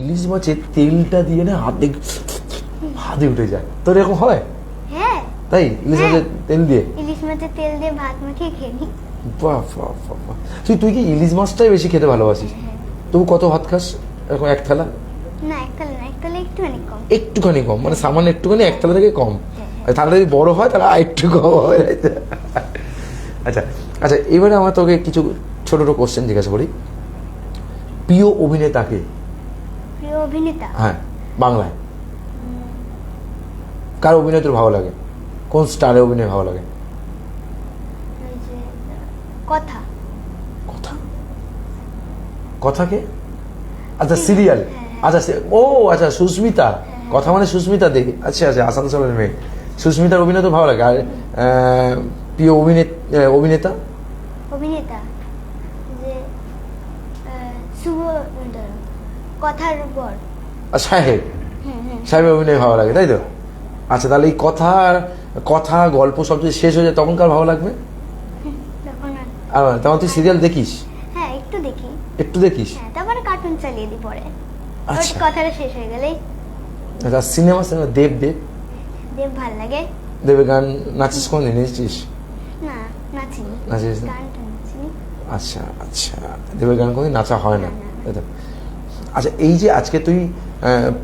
ইলিশ মাছের তেলটা দিয়ে না হাতে হাতে উঠে যায়। তোর এরকম হয়? হ্যাঁ। তাই? ইলিশ হ্যাঁ। মাছের তেল দিয়ে? ইলিশ মাছের তেল দিয়ে ভাত মাখিয়ে খেয়ে নিই বাহ বাহ বাহ বাহ। তুই তুই কি ইলিশ মাছটাই বেশি খেতে ভালোবাসিস? হ্যাঁ। তবু কত ভাত খাস? এরকম এক থালা? না একতলা না একতলা একটুখানি কম। একটুখানি কম মানে সামান্য একটুখানি এক থালা থেকে কম। আর থালা যদি বড় হয় তাহলে আর একটু কম হবে। আচ্ছা আচ্ছা এবারে আমার তোকে কিছু ছোট ছোট কোশ্চেন জিজ্ঞাসা করি। প্রিয় অভিনেতাকে অভিনেতা? হ্যাঁ বাংলায়। কার অভিনয় তোর ভালো লাগে? কোন স্টারে অভিনয় ভালো লাগে? কথা। কথা? কথাকে আচ্ছা সিরিয়াল। আচ্ছা ও আচ্ছা সুস্মিতা। কথা মানে সুস্মিতা দেবী আচ্ছা আচ্ছা আসানসোলের মেয়ে। সুস্মিতার অভিনয় তো ভালো লাগে। আর প্রিয় অভিনেত অভিনেতা? অভিনেতা। যে শুভ কথার বর সাহেব। হুম হুম সাহেবের অভিনয় ভালো লাগে তাই তো? আচ্ছা তাহলে এই কথা কথা গল্প সব যদি শেষ হয়ে যায় তখন কার ভালো লাগবে? আর আর তখন তুই সিরিয়াল দেখিস? হ্যাঁ একটু দেখি। একটু দেখিস? হ্যাঁ তারপরে কার্টুন চালিয়ে দিই পরে। আচ্ছা। কথাটা শেষ হয়ে গেলেই। আচ্ছা সিনেমা সিনেমা দেব দেব? দেব ভালো লাগে। দেবের গান নাচিস কোন দিন এসেছিস না নাচিনি। নাচিস না? আচ্ছা আচ্ছা। দেবের গান কোনদিন নাচা হয় না। তাই তো? আচ্ছা এই যে আজকে তুই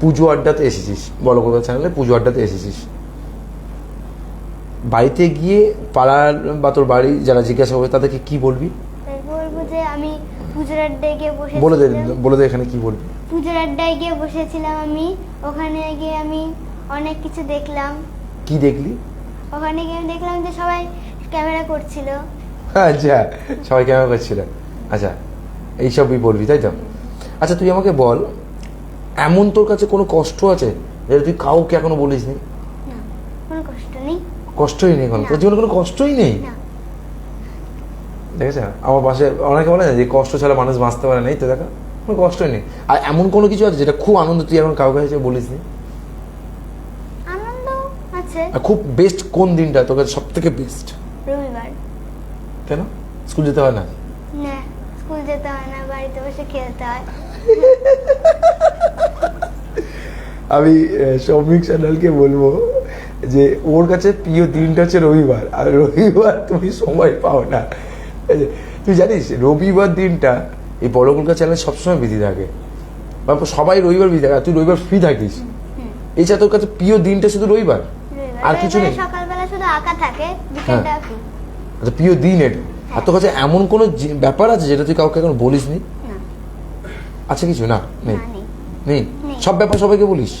পুজো আড্ডাতে এসেছিস বলো কলকাতা চ্যানেলে পুজো আড্ডাতে এসেছিস। বাড়িতে গিয়ে পাড়ার বা তোর বাড়ি যারা জিজ্ঞাসা করবে তাদেরকে কি বলবি? বলব যে আমি পুজোর আড্ডায় গিয়ে বলে দে বলে দে এখানে কি বলবি। পুজোর আড্ডায় গিয়ে বসেছিলাম আমি। ওখানে গিয়ে আমি অনেক কিছু দেখলাম। কি দেখলি? ওখানে গিয়ে আমি দেখলাম যে সবাই ক্যামেরা করছিল। আচ্ছা সবাই কেমন করছিল। আচ্ছা এইসবই বলবি তাই তো? আচ্ছা তুই আমাকে বল এমন তোর কাছে কোনো কষ্ট আছে যেটা তুই কাউকে এখনও বলিস নি কোনো কষ্ট নেই। কষ্টই নেই কোনো তোর জীবনে কোনো কষ্টই নেই? দেখেছ আমার পাশে অনেকে বলে না যে কষ্ট ছাড়া মানুষ বাঁচতে পারে না এই তো দেখা কোনো কষ্টই নেই। আর এমন কোনো কিছু আছে যেটা খুব আনন্দ তুই এখন কাউকে এসে বলিস নি আনন্দ আছে। আর খুব বেস্ট কোন দিনটা? তোর কাছে সব থেকে বেস্ট রবিবার। কেন? স্কুল যেতে হয় না? না স্কুল যেতে হয় না বাড়িতে বসে খেলতে হয়। আমি সৌমিক সান্যালকে বলব যে ওর কাছে প্রিয় দিনটা হচ্ছে রবিবার। আর রবিবার তুমি সময় পাও না। তুই জানিস রবিবার দিনটা এই বড় কলকাতা চ্যানেল সবসময় বিধি থাকে। বা সবাই রবিবার বিধি থাকে আর তুই রবিবার ফ্রি থাকিস। এছাড়া তোর কাছে প্রিয় দিনটা শুধু রবিবার? আর কিছু নেই? সকালবেলা শুধু আঁকা থাকে হ্যাঁ। আচ্ছা প্রিয় দিন এটা। আর তোর কাছে এমন কোনো ব্যাপার আছে যেটা তুই কাউকে এখন বলিস না আছে কিছু? না নেই। নেই। সব ব্যাপার সবাইকে বলিস?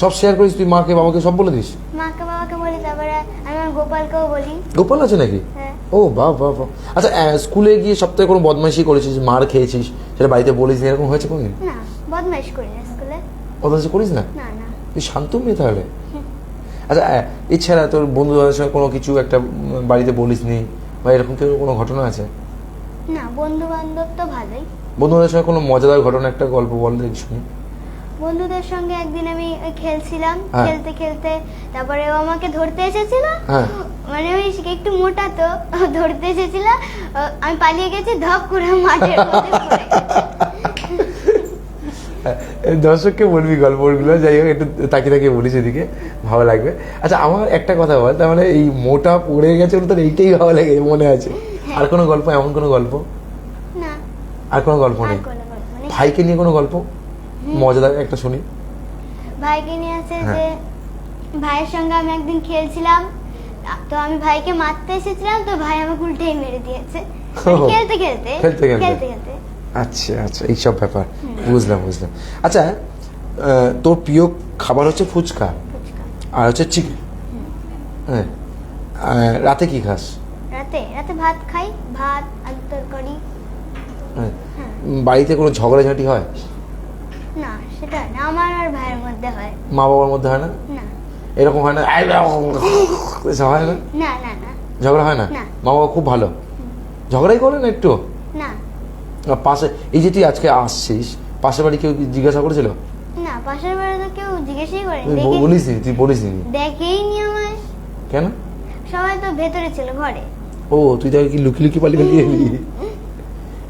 সব শেয়ার করিস তুই মাকে বাবাকে সব বলে দিস? মাকে বাবাকে বলি তারপরে আমি আমার গোপালকেও বলি। গোপাল আছে নাকি? হ্যাঁ। ও বাহ বাহ বাহ। আচ্ছা স্কুলে গিয়ে সপ্তাহে কোনো বদমাইশি করেছিস মার খেয়েছিস সেটা বাড়িতে বলিস এরকম হয়েছে কোনদিন? না বদমাইশ করি না স্কুলে বদমাইশি করিস না? না না। তুই শান্ত মেয়ে তাহলে। আচ্ছা এছাড়া তোর বন্ধু বান্ধবের সঙ্গে কোনো কিছু একটা বাড়িতে বলিস নি? বা এরকম কেউ কোনো ঘটনা আছে? না বন্ধু বান্ধব তো ভালোই। বন্ধু বান্ধবের সঙ্গে কোনো মজাদার ঘটনা একটা গল্প বল দেখি শুনি। বন্ধুদের সঙ্গে একদিন আমি খেলছিলাম হ্যাঁ। খেলতে খেলতে। তারপরে ও আমাকে ধরতে এসেছিল। হ্যাঁ। মানে ওই একটু মোটা তো ও ধরতে এসেছিল। ও, আমি পালিয়ে গেছি ধপ করে মাঠের মধ্যে পড়ে। এই দর্শককে বলবি গল্পগুলো যাই হোক একটু তাকিয়ে তাকিয়ে বলিস এদিকে ভালো লাগবে। আচ্ছা আমার একটা কথা বল তার মানে এই মোটা পড়ে গেছে বলে তোর এইটাই ভালো লাগে মনে আছে? আর কোনো গল্প এমন কোনো গল্প? আর কোনো গল্প নেই। ভাইকে নিয়ে কোনো গল্প? মজাদার একটা শুনি। ভাইকে নিয়ে আছে হ্যাঁ। যে ভাইয়ের সঙ্গে আমি একদিন খেলছিলাম তো আমি ভাইকে মারতে এসেছিলাম তো ভাই আমাকে উল্টেই মেরে দিয়েছে। মানে খেলতে খেলতে খেলতে খেলতে। খেলতে আচ্ছা আচ্ছা এইসব ব্যাপার। বুঝলাম বুঝলাম। আচ্ছা তোর প্রিয় খাবার হচ্ছে ফুচকা। আর হচ্ছে চিকেন। হ্যাঁ। রাতে কি খাস? রাতে রাতে ভাত খাই ভাত আলু তরকারি। বাড়িতে কোনো ঝগড়াঝাটি হয়? না সেটা না। আমার আর ভাইয়ের মধ্যে হয়। মা বাবার মধ্যে হয় না? এরকম হয় না হয় না? না না না। ঝগড়া হয় না। মা বাবা খুব ভালো। ঝগড়াই করে না একটু? না। পাশে এই যে তুই আজকে আসছিস পাশের বাড়ি কেউ জিজ্ঞাসা করেছিল? না পাশের বাড়ি তো কেউ জিজ্ঞেসই করেনি। তুই বলিস নি তুই বলিস নি। দেখেই নি আমায়। কেন? সবাই তো ভেতরে ছিল ঘরে। ও তুই তাকে কি লুকি লুকি পালিয়ে পালিয়ে এলি?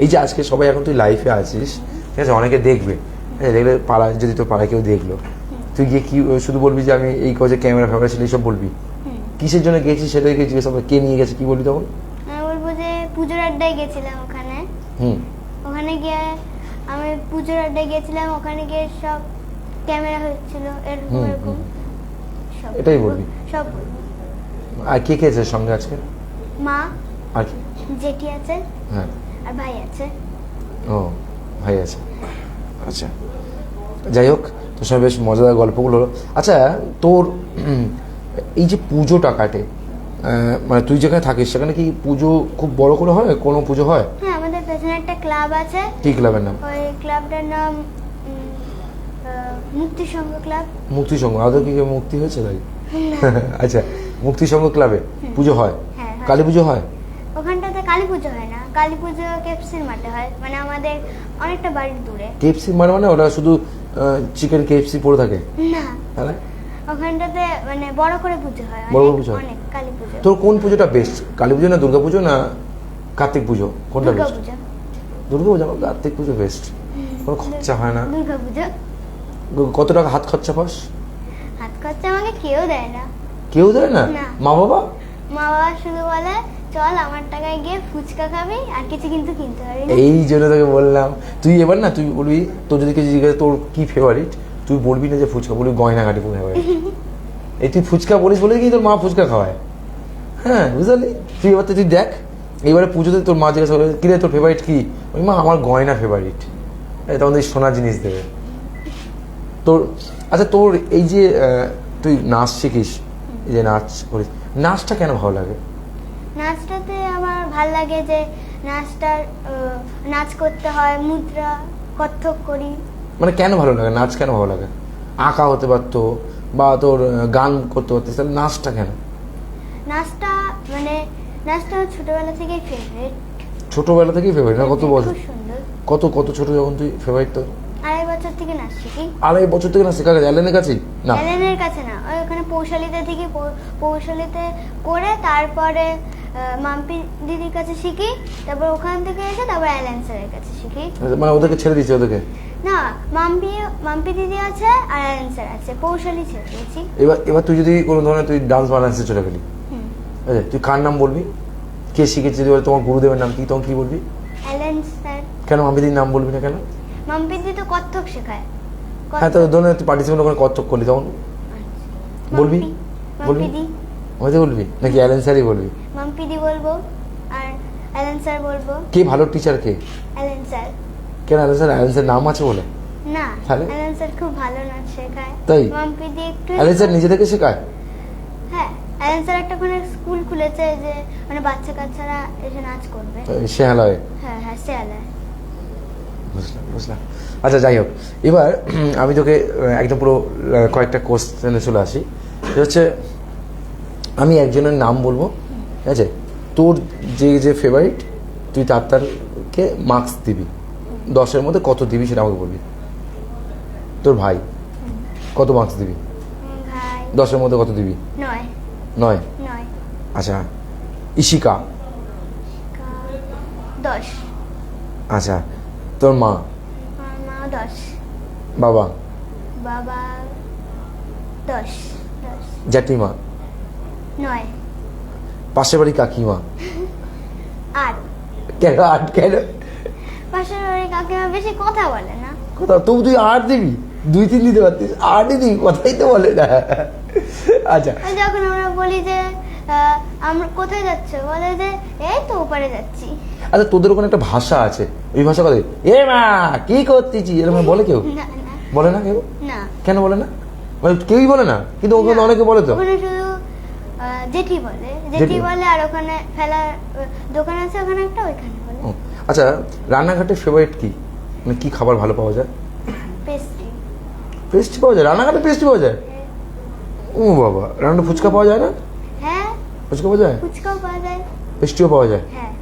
এই যে আজকে সবাই এখন তুই লাইফে আছিস ঠিক আছে? অনেকে দেখবে। আচ্ছা, দেখলে পাড়ায় যদি তোর পাড়ায় কেউ দেখল। তুই গিয়ে কি শুধু বলবি যে আমি এই কাজে ক্যামেরা ফ্যামেরা ছিল এইসব বলবি? কিসের জন্য গেছিস জিজ্ঞেস করবে কে নিয়ে গেছে কি বলবি তখন? আমি বলব যে পুজোর আড্ডায় গেছিলাম ওখানে। হুম। ওখানে গিয়ে আমি পুজোর আড্ডায় গেছিলাম ওখানে গিয়ে সব ক্যামেরা হচ্ছিল এরকম এটাই বলবি? সব। আর কে কে আছে সঙ্গে আজকে? মা আর জেঠি আছে হ্যাঁ। আর ভাই আছে? ও ভাই আছে। আচ্ছা। যাই হোক তোর সঙ্গে বেশ মজাদার গল্পগুলো হলো। আচ্ছা তোর এই যে পুজোটা কাটে মানে তুই যেখানে থাকিস সেখানে কি পুজো খুব বড় করে হয়? কোনো পুজো হয়? হ্যাঁ আমাদের পেছনে একটা ক্লাব আছে। কি ক্লাবের নাম? ওই ক্লাবটার নাম মুক্তি সংঘ ক্লাব। মুক্তি সংঘ। আদৌ কি মুক্তি হয়েছে তাই আচ্ছা মুক্তি সংঘ ক্লাবে পুজো হয় হ্যাঁ। কালী পুজো হয়? কালী পুজো হয় না। কালী পুজো কেপসির মাঠে হয়। মানে আমাদের অনেকটা বাড়ির দূরে। কেএফসি মানে মানে ওরা শুধু চিকেন কেএফসি পড়ে থাকে? না। তাহলে? ওখানটাতে মানে বড় করে পুজো হয়। বড় করে অনেক- পুজো অনেক কালী পুজো। তোর কোন পুজোটা বেস্ট কালী পুজো না দুর্গা পুজো না কার্তিক পুজো? কোনটা বেস্ট দুর্গা পুজো আমার কার্তিক পুজো বেস্ট কোনো খরচা হয় না। দুর্গা পুজো। কত টাকা হাত খরচা পাস হাত খরচা আমাকে কেউ দেয় না। কেউ দেয় না? না। মা বাবা? মা বাবা শুধু বলে চল আমার টাকায় গিয়ে ফুচকা খাবি, আর কিছু কিন্তু কিনতে পারবি এই জন্য তোকে বললাম, তুই এবার না, তুই বলবি, তোর যদি কিছু জিজ্ঞাসা, তোর কি ফেভারিট তুই বলবি না যে ফুচকা, বলবি গয়নাঘাটি ফেভারিট এই তুই ফুচকা বলিস বলে কি তোর মা ফুচকা খাওয়ায়? হ্যাঁ বুঝলি? তুই এবার তুই দেখ এবারে পুজোতে তোর মা জিজ্ঞাসা কি রে তোর ফেভারিট কি? ওই মা, আমার গয়না ফেভারিট তখন তুই সোনার জিনিস দেবে। তোর আচ্ছা তোর এই যে তুই নাচ শিখিস, এই যে নাচ করিস, নাচটা কেন ভালো লাগে? নাচটাতে আমার ভালো লাগে যে নাচটার নাচ করতে হয় মুদ্রা কত্থক করি। মানে কেন ভালো লাগে? নাচ কেন ভালো লাগে? আঁকা হতে পারতো বা তোর গান করতে পারতিস তাহলে নাচটা কেন? নাচটা মানে নাচটা ছোটবেলা থেকেই ফেভারিট ছোটবেলা থেকেই ফেভারিট না কত বছর? কত কত ছোট যখন তুই ফেভারিট তোর? আড়াই বছর থেকে নাচ শিখি। আড়াই বছর থেকে না শেখা? গেছে অ্যালেনের কাছেই? না। এলেনের কাছে না ওখানে পৌশালিতে থেকে পৌশালিতে করে তারপরে মাম্পি দিদির কাছে শিখি তারপর ওখান থেকে এসে তারপর অ্যালেন স্যারের কাছে শিখি। মানে ওদেরকে ছেড়ে দিচ্ছে ওদেরকে? না মাম্পি মাম্পি দিদি আছে আর অ্যালেন স্যার আছে পৌশালি ছেড়ে দিয়েছি। এবার এবার তুই যদি কোনো ধরনের তুই ডান্স বা ডান্সে চলে গেলি হুম। তুই কার নাম বলবি? কে শিখেছে যদি তোমার গুরুদেবের নাম কি তখন কি বলবি? অ্যালেন স্যার কেন মাম্পিদির নাম বলবি না কেন? মাম্পি দিদি তো কত্থক শেখায়। হ্যাঁ তো ধরুন তুই পার্টিসিপেন্ট ওখানে কত্থক করলি তখন বলবি? বলবি? মাম্পি দি। আমাদের বলবি? নাকি অ্যালেন স্যারই বলবি? দি বলব আর অ্যালেন স্যার বলব। কে ভালো টিচার কে? অ্যালেন স্যার কেন অ্যালেন স্যার অ্যালেন স্যার নাম আছে বলে। না? অ্যালেন স্যার খুব ভালো নাচ শেখায়। তাই? মাম্পি দি একটু অ্যালেন স্যার নিজে থেকে শেখায়? হ্যাঁ অ্যালেন স্যার একটা ওখানে স্কুল খুলেছে যে মানে বাচ্চা কাচ্চারা এসে নাচ করবে। শেহালয়ে হ্যাঁ হ্যাঁ শেয়ালায় বুঝলাম বুঝলাম। আচ্ছা যাই হোক। এবার আমি তোকে একদম পুরো কয়েকটা কোশ্চেনে চলে আসি। হচ্ছে আমি একজনের নাম বলব। ঠিক আছে? তোর যে যে ফেভারিট তুই তার তারকে মার্কস দিবি। দশের মধ্যে কত দিবি সেটা আমাকে বলবি। তোর ভাই কত মার্কস দিবি? দশের মধ্যে কত দিবি? নয়। নয়? নয়। আচ্ছা ইশিকা দশ। আচ্ছা তোর মা? দশ। বাবা? বাবা দশ জ্যাঠিমা নয়। পাশের বাড়ি কাকিমা। আট কেন? আট কেন? পাশের বাড়ি কাকিমা বেশি কথা বলে না। কোথাও তবু তুই আট দিবি। দুই তিন দিতে পারতিস আটই দিবি কথাই তো বলে না। আচ্ছা। যখন আমরা বলি যে আমরা কোথায় যাচ্ছ? বলে যে এই তো ওপারে যাচ্ছি। আচ্ছা তোদের ওখানে একটা ভাষা আছে। ওই ভাষা কথা এ মা কি করতেছি এরকম বলে কেউ? বলে না কেউ? না। কেন বলে না? মানে কেউই বলে না? কিন্তু ওখানে অনেকে বলে তো। শুধু জেঠি বলে। জেঠি? বলে আর ওখানে আহ, দোকান আছে ওখানে একটা ওইখানে বলে। আচ্ছা রান্নাঘাটের ফেভারিট কি? মানে কি খাবার ভালো পাওয়া যায়? পেস্ট্রি পেস্ট্রি পাওয়া যায়? রান্নাঘাটে পেস্ট্রি পাওয়া যায়? ও বাবা রান্না ফুচকা পাওয়া যায় না? হ্যাঁ। ফুচকা পাওয়া যায়? ফুচকাও পাওয়া যায়। পেস্ট্রিও পাওয়া যায়? হ্যাঁ।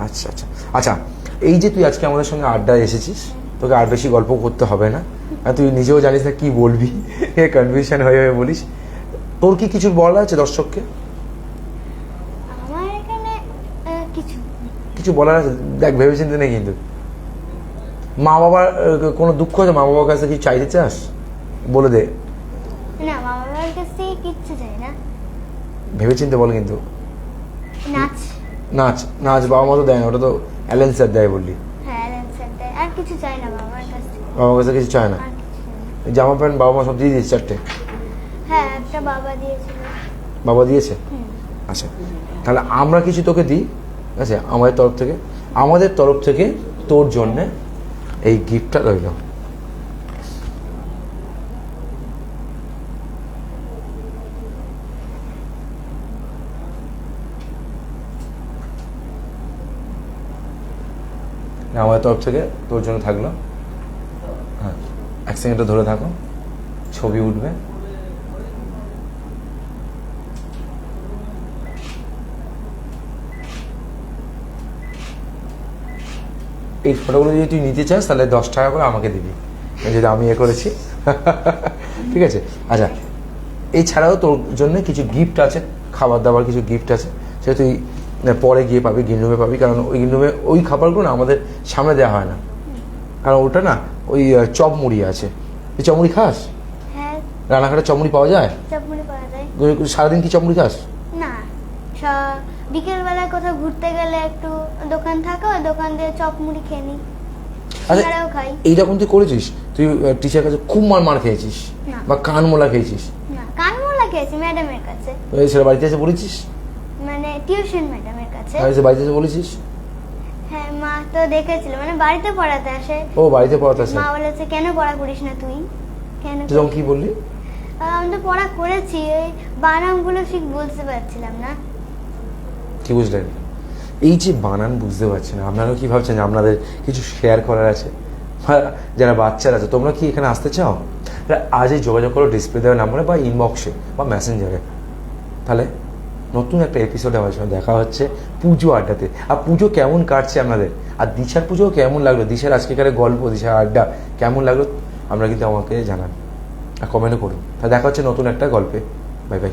আচ্ছা আচ্ছা। আচ্ছা এই যে তুই আজকে আমাদের সঙ্গে আড্ডায় এসেছিস তোকে আর বেশি গল্প করতে হবে না। আর তুই নিজেও জানিস না কি বলবি। কনফিউশন হয়ে হয়ে বলিস। তোর কি কিছু বলা আছে দর্শককে? আমার এখানে কিছু কিছু বলার আছে? দেখ ভেবেচিন্তে নেই কিন্তু। মা বাবার কোনো দুঃখ আছে? মা বাবার কাছে কিছু চাইতে চাস? বলে দে। না মামা বাবার কাছ কিচ্ছু চাই না। ভেবেচিন্তে বল কিন্তু। নাচ। নাচ নাচ বাবা মা তো দেয় না ওটা তো অ্যালেন স্যার দেয় বললি। হ্যাঁ অ্যালেন্সার দেয়। আর কিছু চাই না বাবার কাছ বাবার কাছে কিছু চায় না। জামা প্যান্ট বাবা মা সব দিয়ে দিয়েছে চারটে। একটা বাবা দিয়েছিল। বাবা দিয়েছে? আচ্ছা তাহলে আমরা কিছু তোকে দিই আছে? আমাদের তরফ থেকে। আমাদের তরফ থেকে তোর জন্যে এই গিফটটা রইল আমাদের তরফ থেকে তোর জন্য থাকল। হ্যাঁ এক সেকেন্ডটা ধরে থাকো। ছবি উঠবে। এই ফটোগুলো যদি তুই নিতে চাস তাহলে দশ টাকা করে আমাকে দিবি। যদি আমি এ করেছি। ঠিক আছে? আচ্ছা এছাড়াও তোর জন্য কিছু গিফট আছে খাবার দাবার কিছু গিফট আছে সেটা তুই পরে গিয়ে পাবি গ্রিন রুমে পাবি কারণ ওই গ্রিন রুমে ওই খাবারগুলো না আমাদের সামনে দেওয়া হয় না। কারণ ওটা না ওই চপ মুড়ি আছে। তুই চমড়ি খাস? হ্যাঁ। রানাঘাটে চমড়ি পাওয়া যায়? চাপমুড়ি পাওয়া যায়। সারাদিন কি চমড়ি খাস? স- কোথাও ঘুরতে গেলে একটু দোকান থাকে ওই দোকান দিয়ে চপ মুড়ি খেয়ে নিই। আচ্ছা সিঙ্গারাও খাই। এইরকম তুই করেছিস? তুই টিচার কাছে খুব মার মার খেয়েছিস। বা কান মোলা খেয়েছিস? না কানমোলা খেয়েছি ম্যাডামের কাছে। ওই সেটা বাড়িতে এসে বলেছিস? মানে টিউশন ম্যাডামের কাছে। এসে বাড়িতে এসে বলেছিস? হ্যাঁ মা তো দেখেছিল মানে বাড়িতে পড়াতে আসে। ও বাড়িতে পড়াতে আসে। মা বলেছে কেন পড়া করিস না তুই? কেন তুই কি বললি? আমি তো পড়া করেছি ওই বানামগুলো ঠিক বলতে পারছিলাম না। কি বুঝলেন? এই যে বানান বুঝতে পারছি না। আপনারাও কি ভাবছেন যে আপনাদের কিছু শেয়ার করার আছে? যারা বাচ্চারা আছে, তোমরা কি এখানে আসতে চাও? তাহলে আজই যোগাযোগ করো ডিসপ্লে দেওয়ার নাম্বারে বা ইনবক্সে বা মেসেঞ্জারে তাহলে নতুন একটা এপিসোডে আমার সঙ্গে দেখা হচ্ছে পুজো আড্ডাতে। আর পুজো কেমন কাটছে আপনাদের? আর দিশার পুজো কেমন লাগল? দিশার আজকেকার গল্প, দিশার আড্ডা কেমন লাগল? আমরা কিন্তু আমাকে জানান। আর কমেন্টও করুন। তা দেখা হচ্ছে নতুন একটা গল্পে। Bye bye